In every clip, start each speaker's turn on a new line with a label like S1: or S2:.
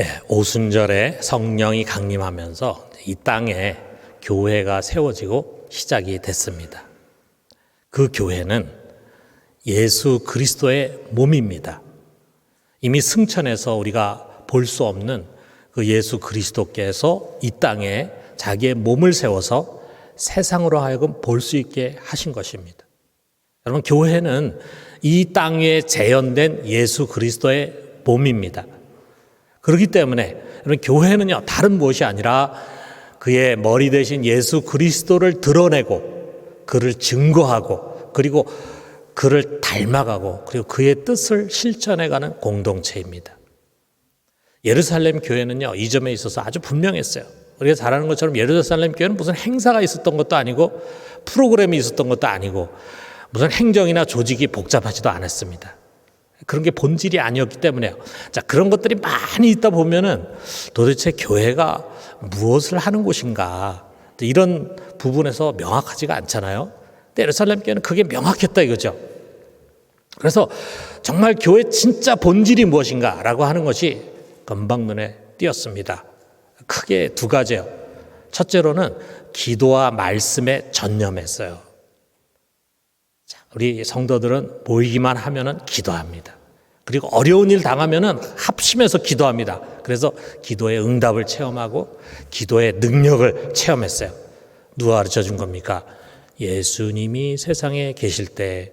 S1: 예, 오순절에 성령이 강림하면서 이 땅에 교회가 세워지고 시작이 됐습니다. 그 교회는 예수 그리스도의 몸입니다. 이미 승천해서 우리가 볼 수 없는 그 예수 그리스도께서 이 땅에 자기의 몸을 세워서 세상으로 하여금 볼 수 있게 하신 것입니다. 여러분, 교회는 이 땅에 재현된 예수 그리스도의 몸입니다. 그렇기 때문에 여러분, 교회는요, 다른 무엇이 아니라 그의 머리 대신 예수 그리스도를 드러내고 그를 증거하고 그리고 그를 닮아가고 그리고 그의 뜻을 실천해가는 공동체입니다. 예루살렘 교회는요, 이 점에 있어서 아주 분명했어요. 우리가 잘 아는 것처럼 예루살렘 교회는 무슨 행사가 있었던 것도 아니고 프로그램이 있었던 것도 아니고 무슨 행정이나 조직이 복잡하지도 않았습니다. 그런 게 본질이 아니었기 때문에요. 자, 그런 것들이 많이 있다 보면은 도대체 교회가 무엇을 하는 곳인가 이런 부분에서 명확하지가 않잖아요. 근데 예루살렘 교회는 그게 명확했다 이거죠. 그래서 정말 교회 진짜 본질이 무엇인가라고 하는 것이 금방 눈에 띄었습니다. 크게 두 가지요. 첫째로는 기도와 말씀에 전념했어요. 자, 우리 성도들은 모이기만 하면은 기도합니다. 그리고 어려운 일 당하면은 합심해서 기도합니다. 그래서 기도의 응답을 체험하고 기도의 능력을 체험했어요. 누가 가르쳐 준 겁니까? 예수님이 세상에 계실 때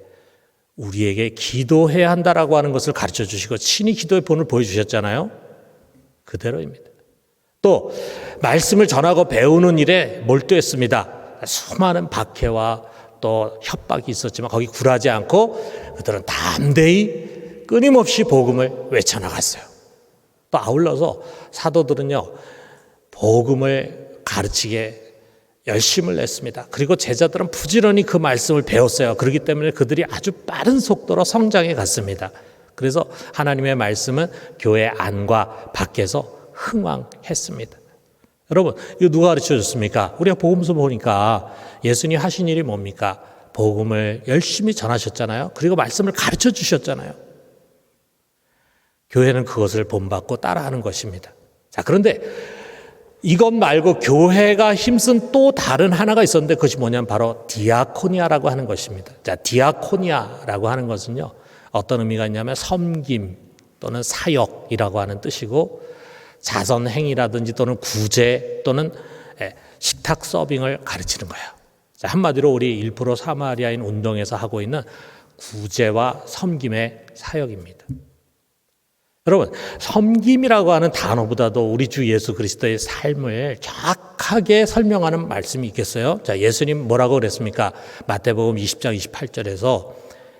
S1: 우리에게 기도해야 한다라고 하는 것을 가르쳐 주시고 친히 기도의 본을 보여주셨잖아요. 그대로입니다. 또 말씀을 전하고 배우는 일에 몰두했습니다. 수많은 박해와 또 협박이 있었지만 거기 굴하지 않고 그들은 담대히 끊임없이 복음을 외쳐나갔어요. 또 아울러서 사도들은요, 복음을 가르치게 열심을 냈습니다. 그리고 제자들은 부지런히 그 말씀을 배웠어요. 그렇기 때문에 그들이 아주 빠른 속도로 성장해 갔습니다. 그래서 하나님의 말씀은 교회 안과 밖에서 흥왕했습니다. 여러분, 이거 누가 가르쳐 줬습니까? 우리가 복음서 보니까 예수님 하신 일이 뭡니까? 복음을 열심히 전하셨잖아요. 그리고 말씀을 가르쳐 주셨잖아요. 교회는 그것을 본받고 따라하는 것입니다. 자, 그런데 이것 말고 교회가 힘쓴 또 다른 하나가 있었는데 그것이 뭐냐면 바로 디아코니아라고 하는 것입니다. 자, 디아코니아라고 하는 것은요. 어떤 의미가 있냐면 섬김 또는 사역이라고 하는 뜻이고 자선 행위라든지 또는 구제 또는 식탁 서빙을 가르치는 거예요. 자, 한마디로 우리 1% 사마리아인 운동에서 하고 있는 구제와 섬김의 사역입니다. 여러분, 섬김이라고 하는 단어보다도 우리 주 예수 그리스도의 삶을 정확하게 설명하는 말씀이 있겠어요? 자, 예수님 뭐라고 그랬습니까? 마태복음 20장 28절에서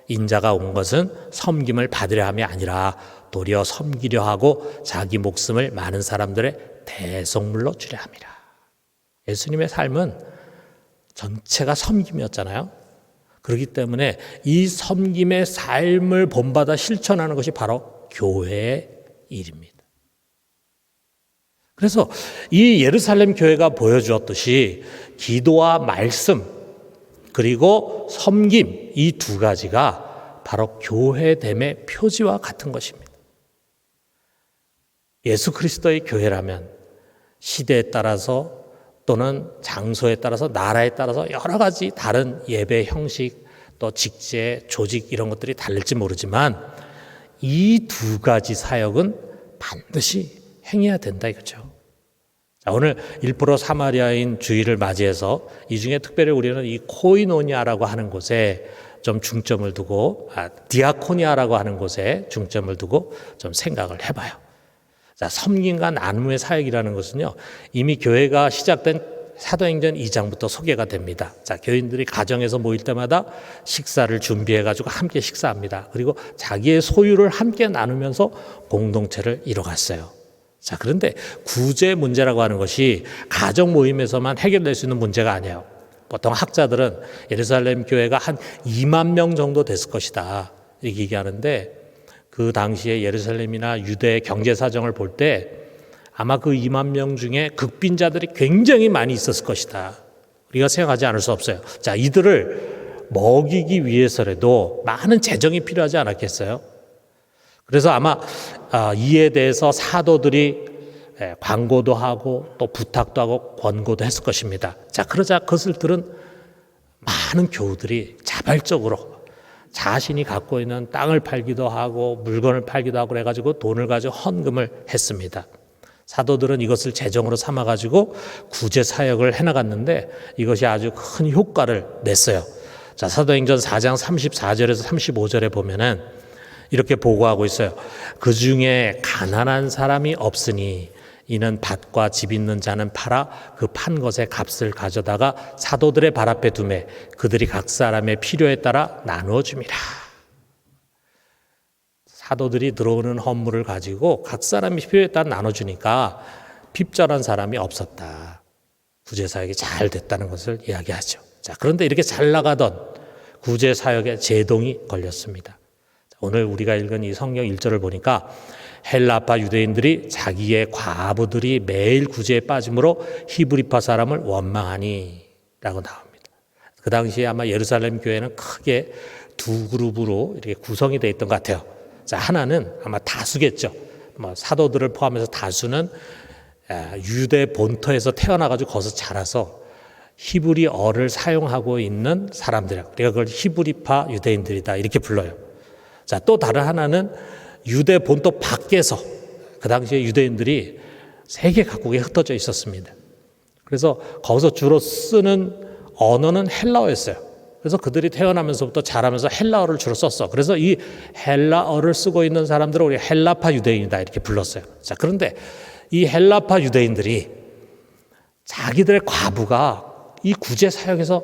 S1: 인자가 온 것은 섬김을 받으려 함이 아니라 도리어 섬기려 하고 자기 목숨을 많은 사람들의 대속물로 주려 함이라. 예수님의 삶은 전체가 섬김이었잖아요. 그렇기 때문에 이 섬김의 삶을 본받아 실천하는 것이 바로 교회의 일입니다. 그래서 이 예루살렘 교회가 보여주었듯이 기도와 말씀 그리고 섬김 이 두 가지가 바로 교회됨의 표지와 같은 것입니다. 예수 그리스도의 교회라면 시대에 따라서 또는 장소에 따라서 나라에 따라서 여러 가지 다른 예배 형식 또 직제 조직 이런 것들이 다를지 모르지만 이 두 가지 사역은 반드시 행해야 된다 이거죠. 자, 오늘 1% 사마리아인 주일을 맞이해서 이 중에 특별히 우리는 이 코이노니아라고 하는 곳에 좀 중점을 두고 아, 디아코니아라고 하는 곳에 중점을 두고 좀 생각을 해봐요. 자, 섬김과 나눔의 사역이라는 것은요, 이미 교회가 시작된 사도행전 2장부터 소개가 됩니다. 자, 교인들이 가정에서 모일 때마다 식사를 준비해가지고 함께 식사합니다. 그리고 자기의 소유를 함께 나누면서 공동체를 이뤄갔어요. 자, 그런데 구제 문제라고 하는 것이 가정 모임에서만 해결될 수 있는 문제가 아니에요. 보통 학자들은 예루살렘 교회가 한 2만 명 정도 됐을 것이다. 얘기하는데 그 당시에 예루살렘이나 유대 경제 사정을 볼 때 아마 그 2만 명 중에 극빈자들이 굉장히 많이 있었을 것이다. 우리가 생각하지 않을 수 없어요. 자, 이들을 먹이기 위해서라도 많은 재정이 필요하지 않았겠어요? 그래서 아마 아, 이에 대해서 사도들이 예, 광고도 하고 또 부탁도 하고 권고도 했을 것입니다. 자, 그러자 그것을 들은 많은 교우들이 자발적으로 자신이 갖고 있는 땅을 팔기도 하고 물건을 팔기도 하고 그래가지고 돈을 가지고 헌금을 했습니다. 사도들은 이것을 재정으로 삼아가지고 구제 사역을 해나갔는데 이것이 아주 큰 효과를 냈어요. 자, 사도행전 4장 34절에서 35절에 보면은 이렇게 보고하고 있어요. 그 중에 가난한 사람이 없으니 이는 밭과 집 있는 자는 팔아 그 판 것의 값을 가져다가 사도들의 발 앞에 두매 그들이 각 사람의 필요에 따라 나누어 줍니다. 사도들이 들어오는 헌물을 가지고 각 사람이 필요에 따라 나눠주니까 핍절한 사람이 없었다. 구제사역이 잘 됐다는 것을 이야기하죠. 자, 그런데 이렇게 잘 나가던 구제사역에 제동이 걸렸습니다. 오늘 우리가 읽은 이 성경 1절을 보니까 헬라파 유대인들이 자기의 과부들이 매일 구제에 빠짐으로 히브리파 사람을 원망하니 라고 나옵니다. 그 당시에 아마 예루살렘 교회는 크게 두 그룹으로 이렇게 구성이 되어 있던 것 같아요. 자, 하나는 아마 다수겠죠. 뭐 사도들을 포함해서 다수는 유대 본토에서 태어나가지고 거기서 자라서 히브리어를 사용하고 있는 사람들이야. 우리가 그걸 히브리파 유대인들이다 이렇게 불러요. 자, 또 다른 하나는 유대 본토 밖에서 그 당시에 유대인들이 세계 각국에 흩어져 있었습니다. 그래서 거기서 주로 쓰는 언어는 헬라어였어요. 그래서 그들이 태어나면서부터 자라면서 헬라어를 주로 썼어. 그래서 이 헬라어를 쓰고 있는 사람들을 우리 헬라파 유대인이다 이렇게 불렀어요. 자, 그런데 이 헬라파 유대인들이 자기들의 과부가 이 구제 사역에서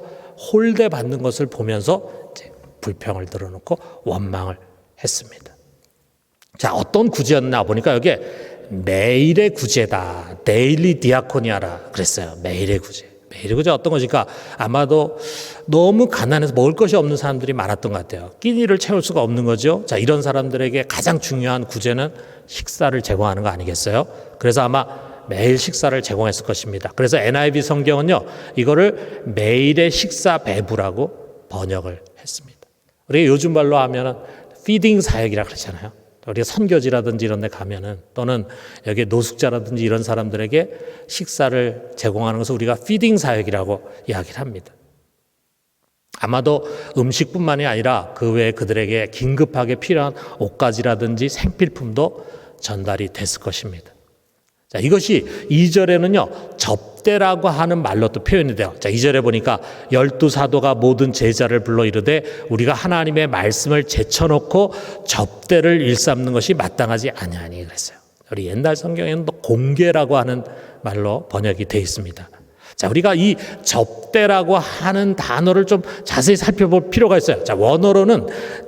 S1: 홀대 받는 것을 보면서 불평을 들어놓고 원망을 했습니다. 자, 어떤 구제였나 보니까 여기에 매일의 구제다. 데일리 디아코니아라 그랬어요. 매일의 구제. 매일의 구제 어떤 것일까? 아마도 너무 가난해서 먹을 것이 없는 사람들이 많았던 것 같아요. 끼니를 채울 수가 없는 거죠. 자, 이런 사람들에게 가장 중요한 구제는 식사를 제공하는 거 아니겠어요? 그래서 아마 매일 식사를 제공했을 것입니다. 그래서 NIV 성경은요, 이거를 매일의 식사 배부라고 번역을 했습니다. 우리가 요즘 말로 하면은 피딩 사역이라 그러잖아요. 우리가 선교지라든지 이런 데 가면은 또는 여기 노숙자라든지 이런 사람들에게 식사를 제공하는 것을 우리가 피딩 사역이라고 이야기를 합니다. 아마도 음식뿐만이 아니라 그 외에 그들에게 긴급하게 필요한 옷가지라든지 생필품도 전달이 됐을 것입니다. 자, 이것이 2절에는요, 접 대라고 하는 말로 또 표현이 돼요. 자, 2절에 보니까 열두 사도가 모든 제자를 불러 이르되 우리가 하나님의 말씀을 제쳐놓고 접대를 일삼는 것이 마땅하지 아니하니 그랬어요. 우리 옛날 성경에는 또 공개라고 하는 말로 번역이 되어 있습니다. 자, 우리가 이 접대라고 하는 단어를 좀 자세히 살펴볼 필요가 있어요. 자, 원어로는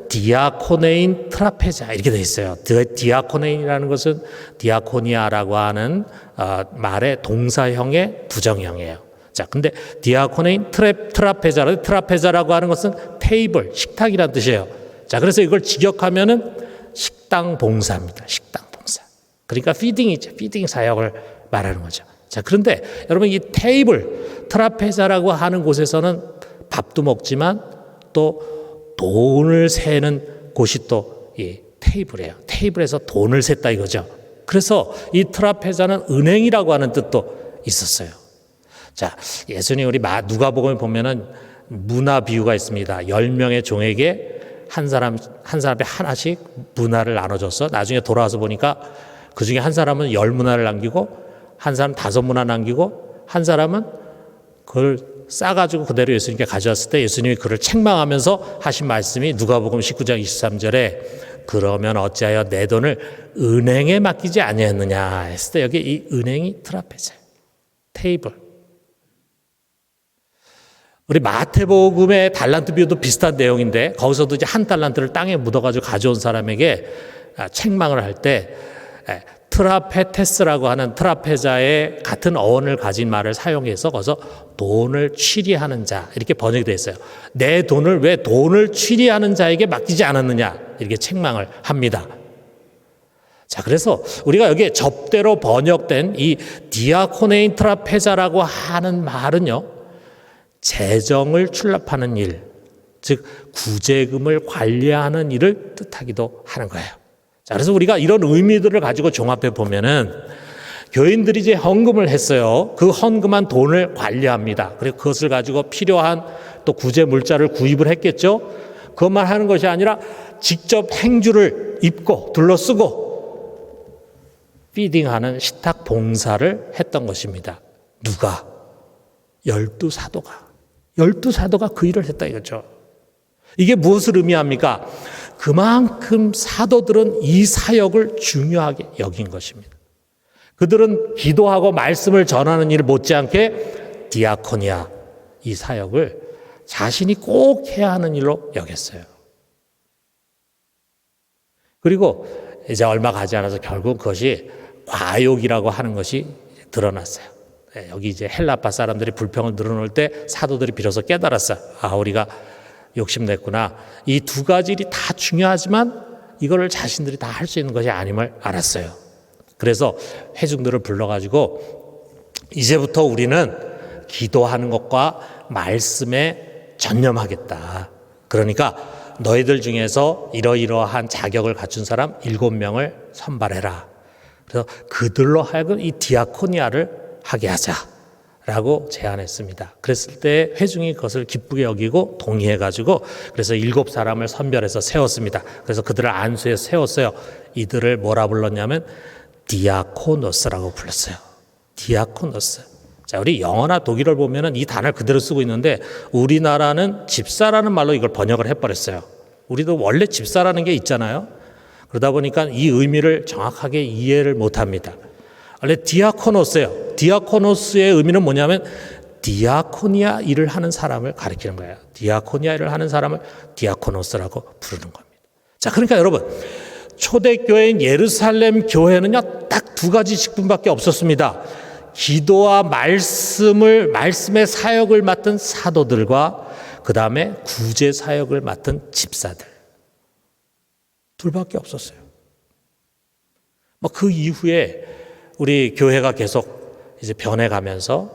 S1: 디아코네인 트라페자 이렇게 돼 있어요. 디아코네인이라는 것은 디아코니아라고 하는 어, 말의 동사형의 부정형이에요. 자, 근데 디아코네인 트랩, 트라페자, 트라페자라고 하는 것은 테이블, 식탁이라는 뜻이에요. 자, 그래서 이걸 직역하면은 식당 봉사입니다. 식당 봉사. 그러니까 피딩이죠. 피딩 사역을 말하는 거죠. 자, 그런데 여러분 이 테이블, 트라페자라고 하는 곳에서는 밥도 먹지만 또 돈을 세는 곳이 또 이 테이블이에요. 테이블에서 돈을 셌다 이거죠. 그래서 이 트라페자는 은행이라고 하는 뜻도 있었어요. 자, 예수님 우리 누가복음에 보면은 문화 비유가 있습니다. 10명의 종에게 한 사람 한 사람에 하나씩 문화를 나눠줬어. 나중에 돌아와서 보니까 그 중에 한 사람은 열 문화를 남기고 한 사람 다섯 문화 남기고 한 사람은 그걸 싸가지고 그대로 예수님께 가져왔을 때 예수님이 그를 책망하면서 하신 말씀이 누가복음 19장 23절에 그러면 어찌하여 내 돈을 은행에 맡기지 아니했느냐 했을 때 여기 이 은행이 트라페자 테이블. 우리 마태복음의 달란트 비유도 비슷한 내용인데 거기서도 이제 한 달란트를 땅에 묻어가지고 가져온 사람에게 아, 책망을 할 때 트라페테스라고 하는 트라페자의 같은 어원을 가진 말을 사용해서 거기서 돈을 취리하는 자 이렇게 번역이 되어 있어요. 내 돈을 왜 돈을 취리하는 자에게 맡기지 않았느냐 이렇게 책망을 합니다. 자, 그래서 우리가 여기에 접대로 번역된 이 디아코네인 트라페자라고 하는 말은요, 재정을 출납하는 일, 즉, 구제금을 관리하는 일을 뜻하기도 하는 거예요. 자, 그래서 우리가 이런 의미들을 가지고 종합해 보면은 교인들이 이제 헌금을 했어요. 그 헌금한 돈을 관리합니다. 그리고 그것을 가지고 필요한 또 구제 물자를 구입을 했겠죠. 그것만 하는 것이 아니라 직접 행주를 입고 둘러쓰고 피딩하는 식탁 봉사를 했던 것입니다. 누가? 열두 사도가. 열두 사도가 그 일을 했다 이거죠. 이게 무엇을 의미합니까? 그만큼 사도들은 이 사역을 중요하게 여긴 것입니다. 그들은 기도하고 말씀을 전하는 일 못지않게 디아코니아 이 사역을 자신이 꼭 해야 하는 일로 여겼어요. 그리고 이제 얼마 가지 않아서 결국 그것이 과욕이라고 하는 것이 드러났어요. 네, 여기 이제 헬라파 사람들이 불평을 늘어놓을 때 사도들이 비로소 깨달았어요. 아, 우리가 욕심냈구나. 이 두 가지 일이 다 중요하지만 이거를 자신들이 다 할 수 있는 것이 아님을 알았어요. 그래서 회중들을 불러가지고 이제부터 우리는 기도하는 것과 말씀에 전념하겠다. 그러니까 너희들 중에서 이러이러한 자격을 갖춘 사람 일곱 명을 선발해라. 그래서 그들로 하여금 이 디아코니아를 하게 하자 라고 제안했습니다. 그랬을 때 회중이 그것을 기쁘게 여기고 동의해가지고 그래서 일곱 사람을 선별해서 세웠습니다. 그래서 그들을 안수에 세웠어요. 이들을 뭐라 불렀냐면 디아코노스라고 불렀어요. 디아코노스. 자, 우리 영어나 독일어를 보면은 이 단어를 그대로 쓰고 있는데 우리나라는 집사라는 말로 이걸 번역을 해버렸어요. 우리도 원래 집사라는 게 있잖아요. 그러다 보니까 이 의미를 정확하게 이해를 못 합니다. 원래 디아코노스예요. 디아코노스의 의미는 뭐냐면 디아코니아 일을 하는 사람을 가리키는 거예요. 디아코니아 일을 하는 사람을 디아코노스라고 부르는 겁니다. 자, 그러니까 여러분 초대교회인 예루살렘 교회는요 딱 두 가지 직분밖에 없었습니다. 기도와 말씀을 말씀의 사역을 맡은 사도들과 그 다음에 구제 사역을 맡은 집사들 둘밖에 없었어요. 뭐 그 이후에 우리 교회가 계속 이제 변해가면서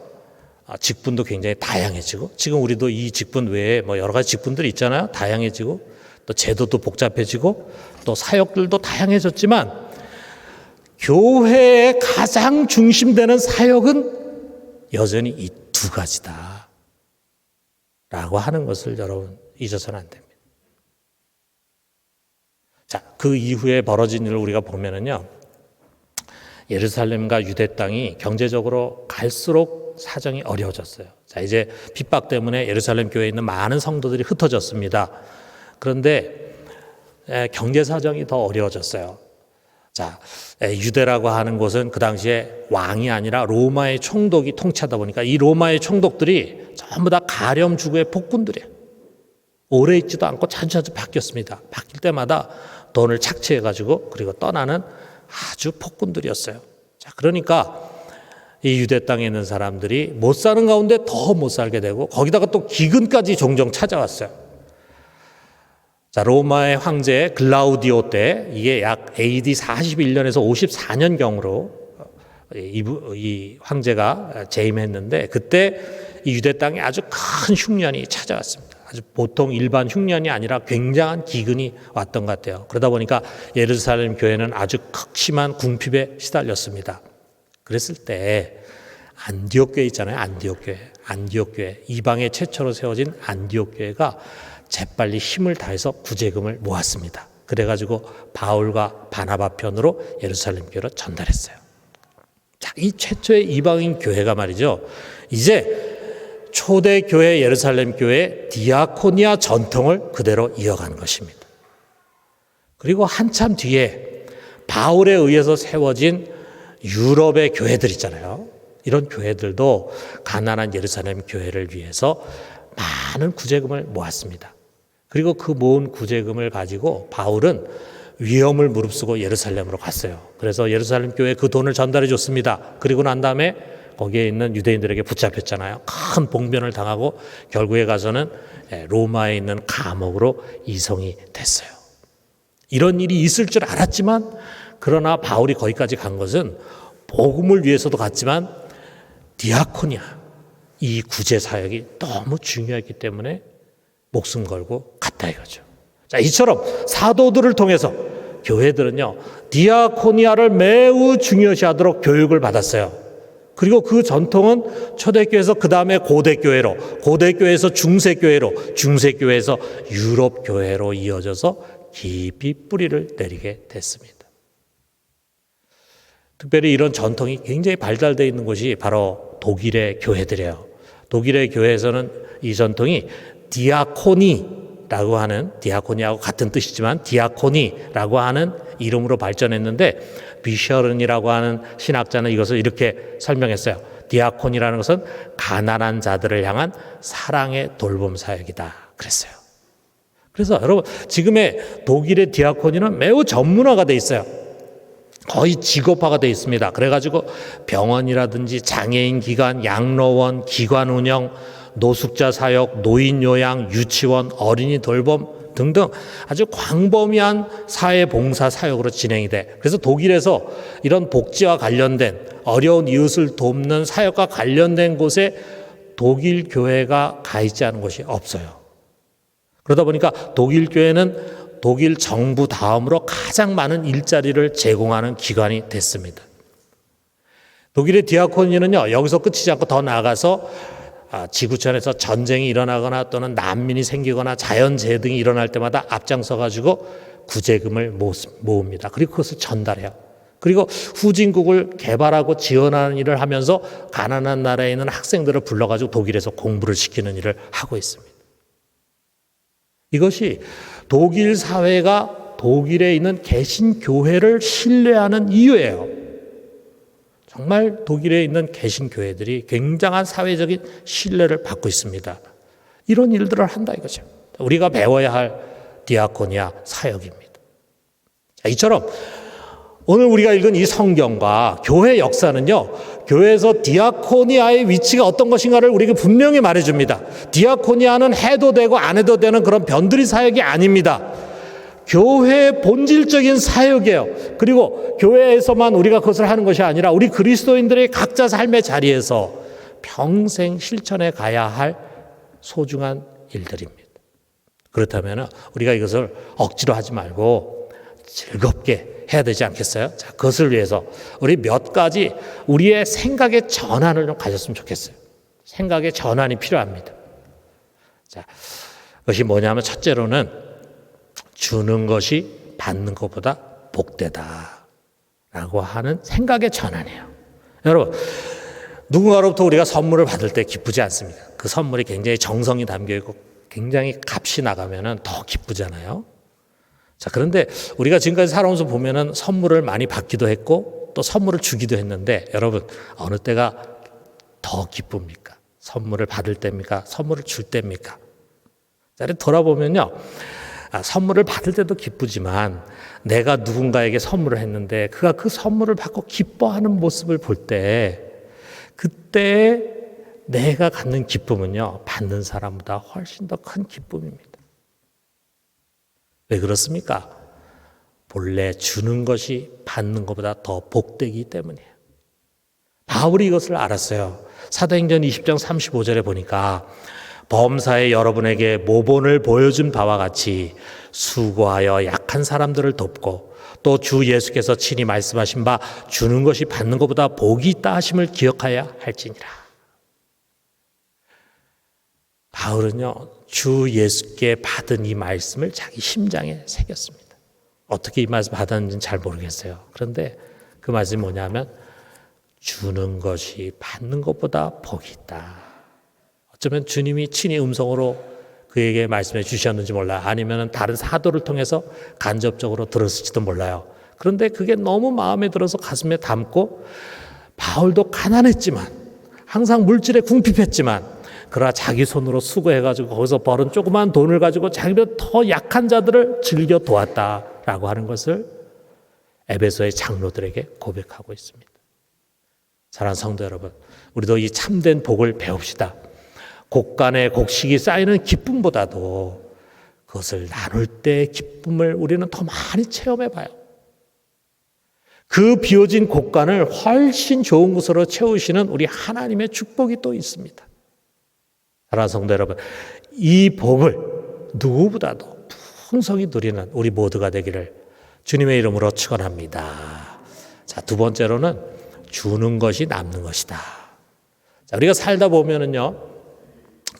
S1: 아, 직분도 굉장히 다양해지고 지금 우리도 이 직분 외에 뭐 여러 가지 직분들이 있잖아요. 다양해지고 또 제도도 복잡해지고 또 사역들도 다양해졌지만 교회의 가장 중심되는 사역은 여전히 이 두 가지다. 라고 하는 것을 여러분 잊어서는 안 됩니다. 자, 그 이후에 벌어진 일을 우리가 보면은요. 예루살렘과 유대 땅이 경제적으로 갈수록 사정이 어려워졌어요. 자, 이제 핍박 때문에 예루살렘 교회에 있는 많은 성도들이 흩어졌습니다. 그런데 경제 사정이 더 어려워졌어요. 자, 유대라고 하는 곳은 그 당시에 왕이 아니라 로마의 총독이 통치하다 보니까 이 로마의 총독들이 전부 다 가렴 주구의 폭군들이에요. 오래 있지도 않고 자주자주 바뀌었습니다. 바뀔 때마다 돈을 착취해가지고 그리고 떠나는 아주 폭군들이었어요. 자, 그러니까 이 유대 땅에 있는 사람들이 못 사는 가운데 더 못 살게 되고 거기다가 또 기근까지 종종 찾아왔어요. 자, 로마의 황제 글라우디오 때 이게 약 AD 41년에서 54년경으로 이, 이 황제가 재임했는데 그때 이 유대 땅에 아주 큰 흉년이 찾아왔습니다. 아주 보통 일반 흉년이 아니라 굉장한 기근이 왔던 것 같아요. 그러다 보니까 예루살렘 교회는 아주 극심한 궁핍에 시달렸습니다. 그랬을 때 안디옥 교회 있잖아요. 안디옥 교회. 안디옥 교회. 이방에 최초로 세워진 안디옥 교회가 재빨리 힘을 다해서 구제금을 모았습니다. 그래 가지고 바울과 바나바 편으로 예루살렘 교회로 전달했어요. 자, 이 최초의 이방인 교회가 말이죠. 이제 초대 교회 예루살렘 교회 디아코니아 전통을 그대로 이어간 것입니다. 그리고 한참 뒤에 바울에 의해서 세워진 유럽의 교회들 있잖아요. 이런 교회들도 가난한 예루살렘 교회를 위해서 많은 구제금을 모았습니다. 그리고 그 모은 구제금을 가지고 바울은 위험을 무릅쓰고 예루살렘으로 갔어요. 그래서 예루살렘 교회 그 돈을 전달해 줬습니다. 그리고 난 다음에 거기에 있는 유대인들에게 붙잡혔잖아요. 큰 봉변을 당하고 결국에 가서는 예, 로마에 있는 감옥으로 이송이 됐어요. 이런 일이 있을 줄 알았지만 그러나 바울이 거기까지 간 것은 복음을 위해서도 갔지만 디아코니아 이 구제 사역이 너무 중요했기 때문에 목숨 걸고 갔다 이거죠. 자, 이처럼 사도들을 통해서 교회들은요, 디아코니아를 매우 중요시하도록 교육을 받았어요. 그리고 그 전통은 초대교회에서 그 다음에 고대교회로, 고대교회에서 중세교회로, 중세교회에서 유럽교회로 이어져서 깊이 뿌리를 내리게 됐습니다. 특별히 이런 전통이 굉장히 발달되어 있는 곳이 바로 독일의 교회들이에요. 독일의 교회에서는 이 전통이 디아코니 라고 하는 디아코니하고 같은 뜻이지만 디아코니라고 하는 이름으로 발전했는데 비셔른이라고 하는 신학자는 이것을 이렇게 설명했어요. 디아콘이라는 것은 가난한 자들을 향한 사랑의 돌봄 사역이다. 그랬어요. 그래서 여러분 지금의 독일의 디아코니는 매우 전문화가 돼 있어요. 거의 직업화가 돼 있습니다. 그래가지고 병원이라든지 장애인 기관, 양로원, 기관 운영, 노숙자 사역, 노인 요양, 유치원, 어린이 돌봄 등등 아주 광범위한 사회 봉사 사역으로 진행이 돼. 그래서 독일에서 이런 복지와 관련된 어려운 이웃을 돕는 사역과 관련된 곳에 독일 교회가 가 있지 않은 곳이 없어요. 그러다 보니까 독일 교회는 독일 정부 다음으로 가장 많은 일자리를 제공하는 기관이 됐습니다. 독일의 디아코니는요, 여기서 끝이지 않고 더 나아가서 아, 지구촌에서 전쟁이 일어나거나 또는 난민이 생기거나 자연재해 등이 일어날 때마다 앞장서 가지고 구제금을 모읍니다. 그리고 그것을 전달해요. 그리고 후진국을 개발하고 지원하는 일을 하면서 가난한 나라에 있는 학생들을 불러가지고 독일에서 공부를 시키는 일을 하고 있습니다. 이것이 독일 사회가 독일에 있는 개신 교회를 신뢰하는 이유예요. 정말 독일에 있는 개신 교회들이 굉장한 사회적인 신뢰를 받고 있습니다. 이런 일들을 한다 이거죠. 우리가 배워야 할 디아코니아 사역입니다. 자, 이처럼 오늘 우리가 읽은 이 성경과 교회 역사는요, 교회에서 디아코니아의 위치가 어떤 것인가를 우리에게 분명히 말해줍니다. 디아코니아는 해도 되고 안 해도 되는 그런 변두리 사역이 아닙니다. 교회의 본질적인 사역이에요. 그리고 교회에서만 우리가 그것을 하는 것이 아니라 우리 그리스도인들의 각자 삶의 자리에서 평생 실천해 가야 할 소중한 일들입니다. 그렇다면 우리가 이것을 억지로 하지 말고 즐겁게 해야 되지 않겠어요? 자, 그것을 위해서 우리 몇 가지 우리의 생각의 전환을 좀 가졌으면 좋겠어요. 생각의 전환이 필요합니다. 자, 그것이 뭐냐면 첫째로는 주는 것이 받는 것보다 복되다. 라고 하는 생각의 전환이에요. 여러분, 누군가로부터 우리가 선물을 받을 때 기쁘지 않습니다. 그 선물이 굉장히 정성이 담겨 있고 굉장히 값이 나가면 더 기쁘잖아요. 자, 그런데 우리가 지금까지 살아오면서 보면은 선물을 많이 받기도 했고 또 선물을 주기도 했는데 여러분, 어느 때가 더 기쁩니까? 선물을 받을 때입니까? 선물을 줄 때입니까? 자, 돌아보면요. 아, 선물을 받을 때도 기쁘지만 내가 누군가에게 선물을 했는데 그가 그 선물을 받고 기뻐하는 모습을 볼 때 그때 내가 갖는 기쁨은요, 받는 사람보다 훨씬 더 큰 기쁨입니다. 왜 그렇습니까? 본래 주는 것이 받는 것보다 더 복되기 때문이에요. 바울이 이것을 알았어요. 사도행전 20장 35절에 보니까 범사에 여러분에게 모본을 보여준 바와 같이 수고하여 약한 사람들을 돕고 또 주 예수께서 친히 말씀하신 바 주는 것이 받는 것보다 복이 있다 하심을 기억하여야 할지니라. 바울은요, 주 예수께 받은 이 말씀을 자기 심장에 새겼습니다. 어떻게 이 말씀 받았는지는 잘 모르겠어요. 그런데 그 말씀이 뭐냐면, 주는 것이 받는 것보다 복이 있다. 어쩌면 주님이 친히 음성으로 그에게 말씀해 주셨는지 몰라요. 아니면 다른 사도를 통해서 간접적으로 들었을지도 몰라요. 그런데 그게 너무 마음에 들어서 가슴에 담고 바울도 가난했지만 항상 물질에 궁핍했지만 그러나 자기 손으로 수고해가지고 거기서 벌은 조그만 돈을 가지고 자기보다 더 약한 자들을 즐겨 도왔다라고 하는 것을 에베소의 장로들에게 고백하고 있습니다. 사랑하는 성도 여러분, 우리도 이 참된 복을 배웁시다. 곡간에 곡식이 쌓이는 기쁨보다도 그것을 나눌 때 기쁨을 우리는 더 많이 체험해 봐요. 그 비워진 곡간을 훨씬 좋은 곳으로 채우시는 우리 하나님의 축복이 또 있습니다. 사랑하는 성도 여러분, 이 복을 누구보다도 풍성히 누리는 우리 모두가 되기를 주님의 이름으로 축원합니다. 자, 두 번째로는 주는 것이 남는 것이다. 자, 우리가 살다 보면은요.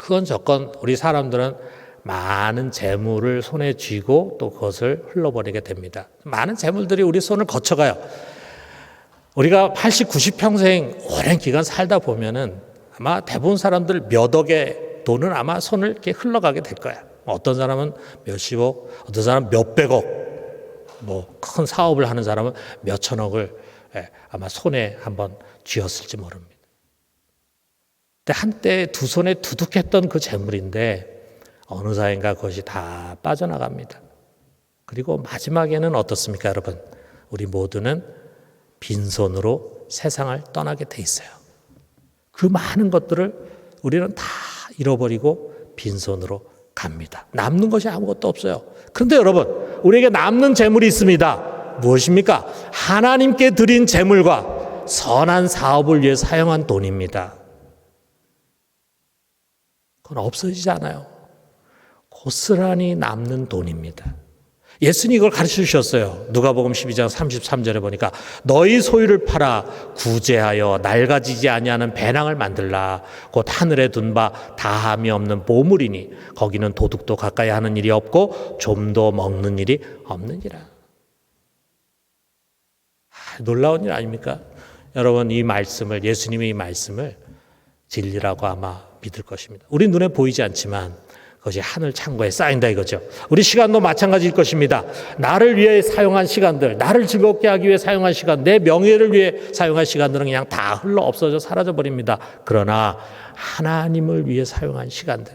S1: 그건 조건 우리 사람들은 많은 재물을 손에 쥐고 또 그것을 흘러버리게 됩니다. 많은 재물들이 우리 손을 거쳐가요. 우리가 80, 90평생 오랜 기간 살다 보면은 아마 대부분 사람들 몇 억의 돈은 아마 손을 이렇게 흘러가게 될 거야. 어떤 사람은 몇십억, 어떤 사람은 몇백억, 뭐 큰 사업을 하는 사람은 몇천억을 예, 아마 손에 한번 쥐었을지 모릅니다. 한때 두 손에 두둑했던 그 재물인데 어느 사이인가 그것이 다 빠져나갑니다. 그리고 마지막에는 어떻습니까, 여러분? 우리 모두는 빈손으로 세상을 떠나게 돼 있어요. 그 많은 것들을 우리는 다 잃어버리고 빈손으로 갑니다. 남는 것이 아무것도 없어요. 그런데 여러분, 우리에게 남는 재물이 있습니다. 무엇입니까? 하나님께 드린 재물과 선한 사업을 위해 사용한 돈입니다. 그건 없어지지 않아요. 고스란히 남는 돈입니다. 예수님이 이걸 가르쳐 주셨어요. 누가복음 12장 33절에 보니까 너희 소유를 팔아 구제하여 낡아지지 아니하는 배낭을 만들라. 곧 하늘에 둔 바 다함이 없는 보물이니 거기는 도둑도 가까이 하는 일이 없고 좀도 먹는 일이 없느니라. 아, 놀라운 일 아닙니까? 여러분 이 말씀을 예수님의 이 말씀을 진리라고 아마 믿을 것입니다. 우리 눈에 보이지 않지만 그것이 하늘 창고에 쌓인다 이거죠. 우리 시간도 마찬가지일 것입니다. 나를 위해 사용한 시간들, 나를 즐겁게 하기 위해 사용한 시간, 내 명예를 위해 사용한 시간들은 그냥 다 흘러 없어져 사라져 버립니다. 그러나 하나님을 위해 사용한 시간들,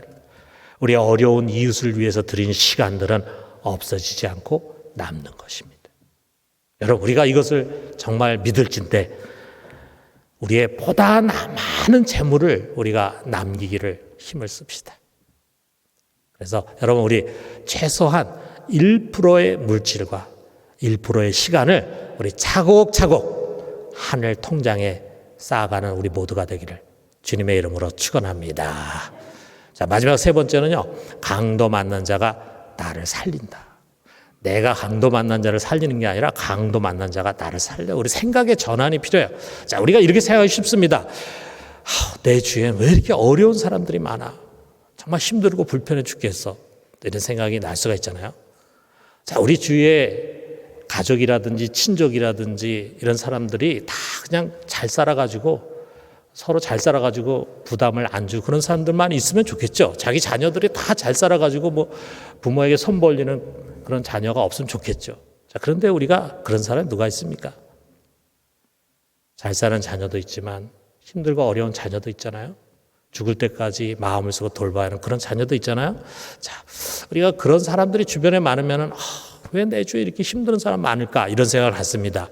S1: 우리 어려운 이웃을 위해서 드린 시간들은 없어지지 않고 남는 것입니다. 여러분, 우리가 이것을 정말 믿을진데 우리의 보다 많은 재물을 우리가 남기기를 힘을 씁시다. 그래서 여러분 우리 최소한 1%의 물질과 1%의 시간을 우리 차곡차곡 하늘 통장에 쌓아가는 우리 모두가 되기를 주님의 이름으로 축원합니다. 자 마지막 세 번째는요 강도 만난 자가 나를 살린다. 내가 강도 만난 자를 살리는 게 아니라 강도 만난 자가 나를 살려. 우리 생각의 전환이 필요해요. 자 우리가 이렇게 생각하기 쉽습니다. 내 주위엔 왜 이렇게 어려운 사람들이 많아? 정말 힘들고 불편해 죽겠어. 이런 생각이 날 수가 있잖아요. 자, 우리 주위에 가족이라든지 친족이라든지 이런 사람들이 다 그냥 잘 살아가지고 서로 잘 살아가지고 부담을 안 주고 그런 사람들만 있으면 좋겠죠. 자기 자녀들이 다 잘 살아가지고 뭐 부모에게 손 벌리는 그런 자녀가 없으면 좋겠죠. 자, 그런데 우리가 그런 사람이 누가 있습니까? 잘 사는 자녀도 있지만 힘들고 어려운 자녀도 있잖아요. 죽을 때까지 마음을 쓰고 돌봐야 하는 그런 자녀도 있잖아요. 자, 우리가 그런 사람들이 주변에 많으면은 아, 왜내 주위에 이렇게 힘든 사람 많을까 이런 생각을 갖습니다.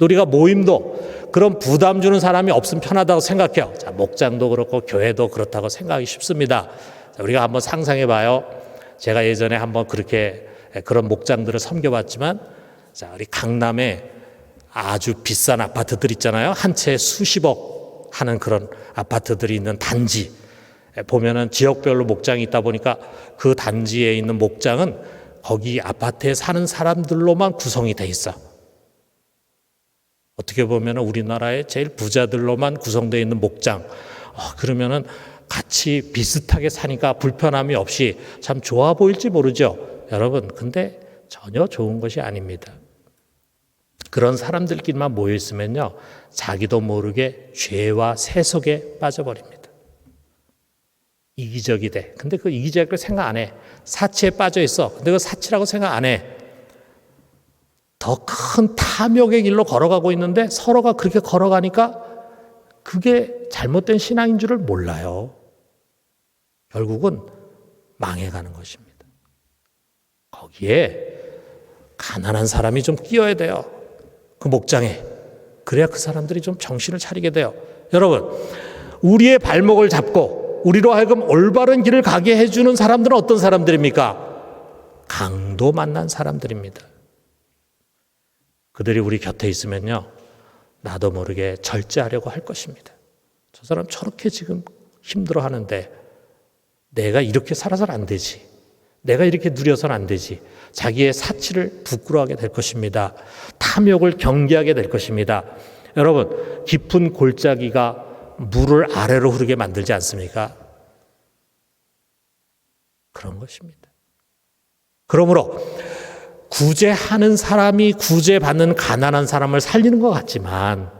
S1: 우리가 모임도 그런 부담 주는 사람이 없으면 편하다고 생각해요. 자, 목장도 그렇고 교회도 그렇다고 생각하기 쉽습니다. 자, 우리가 한번 상상해 봐요. 제가 예전에 한번 그렇게 그런 목장들을 섬겨봤지만 자, 우리 강남에 아주 비싼 아파트들 있잖아요. 한 채 수십억 하는 그런 아파트들이 있는 단지 보면은 지역별로 목장이 있다 보니까 그 단지에 있는 목장은 거기 아파트에 사는 사람들로만 구성이 돼 있어. 어떻게 보면 우리나라의 제일 부자들로만 구성되어 있는 목장. 어, 그러면은 같이 비슷하게 사니까 불편함이 없이 참 좋아 보일지 모르죠. 여러분, 근데 전혀 좋은 것이 아닙니다. 그런 사람들끼리만 모여 있으면요. 자기도 모르게 죄와 세속에 빠져버립니다. 이기적이 돼. 근데 그 이기적을 생각 안 해. 사치에 빠져 있어. 근데 그 사치라고 생각 안 해. 더 큰 탐욕의 길로 걸어가고 있는데 서로가 그렇게 걸어가니까 그게 잘못된 신앙인 줄을 몰라요. 결국은 망해가는 것입니다. 거기에 가난한 사람이 좀 끼어야 돼요. 그 목장에. 그래야 그 사람들이 좀 정신을 차리게 돼요. 여러분, 우리의 발목을 잡고 우리로 하여금 올바른 길을 가게 해주는 사람들은 어떤 사람들입니까? 강도 만난 사람들입니다. 그들이 우리 곁에 있으면요, 나도 모르게 절제하려고 할 것입니다. 저 사람 저렇게 지금 힘들어 하는데 내가 이렇게 살아서는 안 되지. 내가 이렇게 누려서는 안 되지. 자기의 사치를 부끄러워하게 될 것입니다. 탐욕을 경계하게 될 것입니다. 여러분, 깊은 골짜기가 물을 아래로 흐르게 만들지 않습니까? 그런 것입니다. 그러므로 구제하는 사람이 구제받는 가난한 사람을 살리는 것 같지만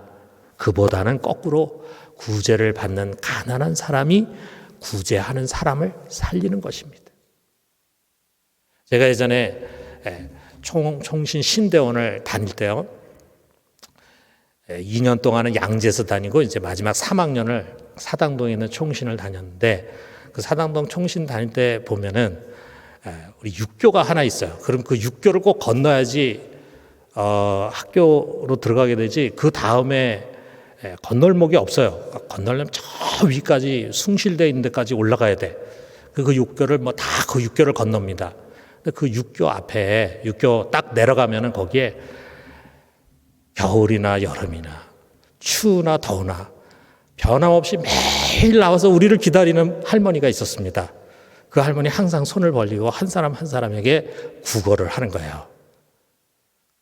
S1: 그보다는 거꾸로 구제를 받는 가난한 사람이 구제하는 사람을 살리는 것입니다. 제가 예전에 예, 총, 총신 신대원을 다닐 때요. 2년 동안은 양재에서 다니고 이제 마지막 3학년을 사당동에 있는 총신을 다녔는데 그 사당동 총신 다닐 때 보면은 우리 육교가 하나 있어요. 그럼 그 육교를 꼭 건너야지 어, 학교로 들어가게 되지 그 다음에 건널목이 없어요. 건널려면 저 위까지 숭실돼 있는 데까지 올라가야 돼. 그 육교를 뭐 다 그 육교를 건넙니다. 그 육교 앞에 육교 딱 내려가면은 거기에 겨울이나 여름이나 추우나 더우나 변함없이 매일 나와서 우리를 기다리는 할머니가 있었습니다. 그 할머니 항상 손을 벌리고 한 사람 한 사람에게 구걸을 하는 거예요.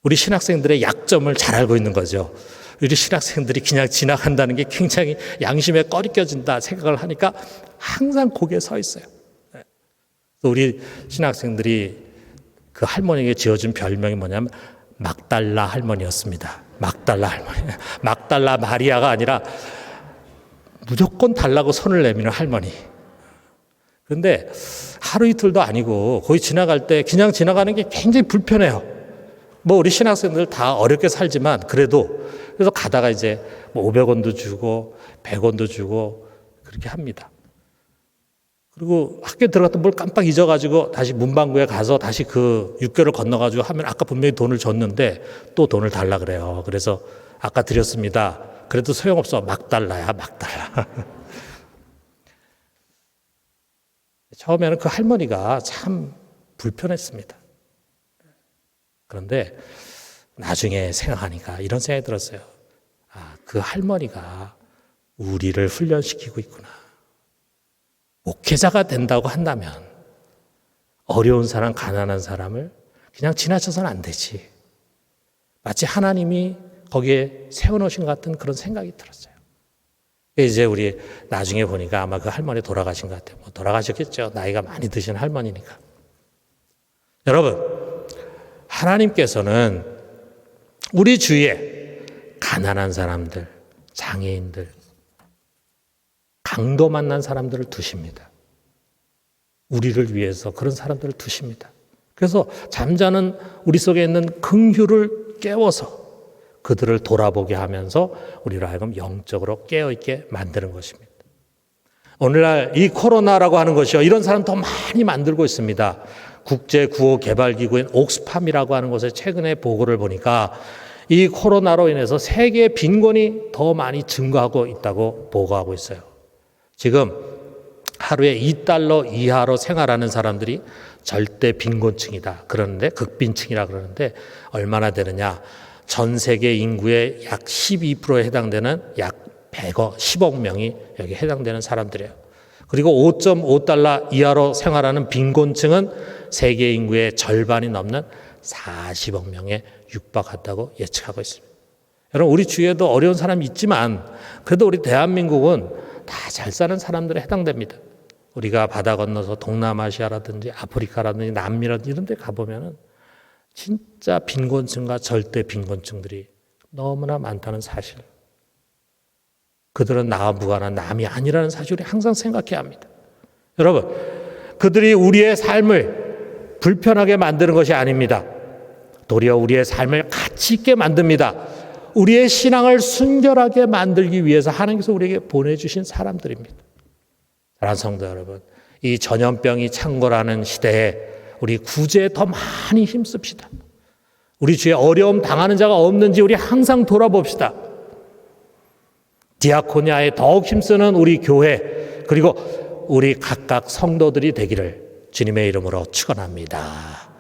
S1: 우리 신학생들의 약점을 잘 알고 있는 거죠. 우리 신학생들이 그냥 지나간다는 게 굉장히 양심에 꺼리 껴진다 생각을 하니까 항상 거기에 서 있어요. 우리 신학생들이 그 할머니에게 지어준 별명이 뭐냐면 막달라 할머니였습니다. 막달라 할머니. 막달라 마리아가 아니라 무조건 달라고 손을 내미는 할머니. 그런데 하루 이틀도 아니고 거의 지나갈 때 그냥 지나가는 게 굉장히 불편해요. 뭐 우리 신학생들 다 어렵게 살지만 그래도 그래서 가다가 이제 뭐 500원도 주고 100원도 주고 그렇게 합니다. 그리고 학교에 들어갔다 뭘 깜빡 잊어가지고 다시 문방구에 가서 다시 그 6개월을 건너가지고 하면 아까 분명히 돈을 줬는데 또 돈을 달라 그래요. 그래서 아까 드렸습니다. 그래도 소용없어. 막 달라야, 막 달라. 처음에는 그 할머니가 참 불편했습니다. 그런데 나중에 생각하니까 이런 생각이 들었어요. 아, 그 할머니가 우리를 훈련시키고 있구나. 목회자가 된다고 한다면 어려운 사람, 가난한 사람을 그냥 지나쳐서는 안 되지. 마치 하나님이 거기에 세워놓으신 것 같은 그런 생각이 들었어요. 이제 우리 나중에 보니까 아마 그 할머니 돌아가신 것 같아요. 뭐 돌아가셨겠죠. 나이가 많이 드신 할머니니까. 여러분, 하나님께서는 우리 주위에 가난한 사람들, 장애인들, 강도 만난 사람들을 두십니다. 우리를 위해서 그런 사람들을 두십니다. 그래서 잠자는 우리 속에 있는 긍휼을 깨워서 그들을 돌아보게 하면서 우리를 하여금 영적으로 깨어있게 만드는 것입니다. 오늘날 이 코로나라고 하는 것이요. 이런 사람 더 많이 만들고 있습니다. 국제 구호 개발 기구인 옥스팜이라고 하는 곳에 최근에 보고를 보니까 이 코로나로 인해서 세계 빈곤이 더 많이 증가하고 있다고 보고하고 있어요. 지금 하루에 2달러 이하로 생활하는 사람들이 절대 빈곤층이다. 그러는데 극빈층이라 그러는데 얼마나 되느냐? 전 세계 인구의 약 12%에 해당되는 약 100억, 10억 명이 여기 해당되는 사람들이에요. 그리고 5.5달러 이하로 생활하는 빈곤층은 세계 인구의 절반이 넘는 40억 명에 육박한다고 예측하고 있습니다. 여러분, 우리 주위에도 어려운 사람이 있지만 그래도 우리 대한민국은 다 잘 사는 사람들에 해당됩니다. 우리가 바다 건너서 동남아시아라든지 아프리카라든지 남미라든지 이런 데 가보면은 진짜 빈곤층과 절대 빈곤층들이 너무나 많다는 사실. 그들은 나와 무관한 남이 아니라는 사실을 항상 생각해야 합니다. 여러분, 그들이 우리의 삶을 불편하게 만드는 것이 아닙니다. 도리어 우리의 삶을 가치 있게 만듭니다. 우리의 신앙을 순결하게 만들기 위해서 하나님께서 우리에게 보내주신 사람들입니다. 사랑하는 성도 여러분, 이 전염병이 창궐하는 시대에 우리 구제에 더 많이 힘씁시다. 우리 주에 어려움 당하는 자가 없는지 우리 항상 돌아봅시다. 디아코니아에 더욱 힘쓰는 우리 교회 그리고 우리 각각 성도들이 되기를 주님의 이름으로 축원합니다.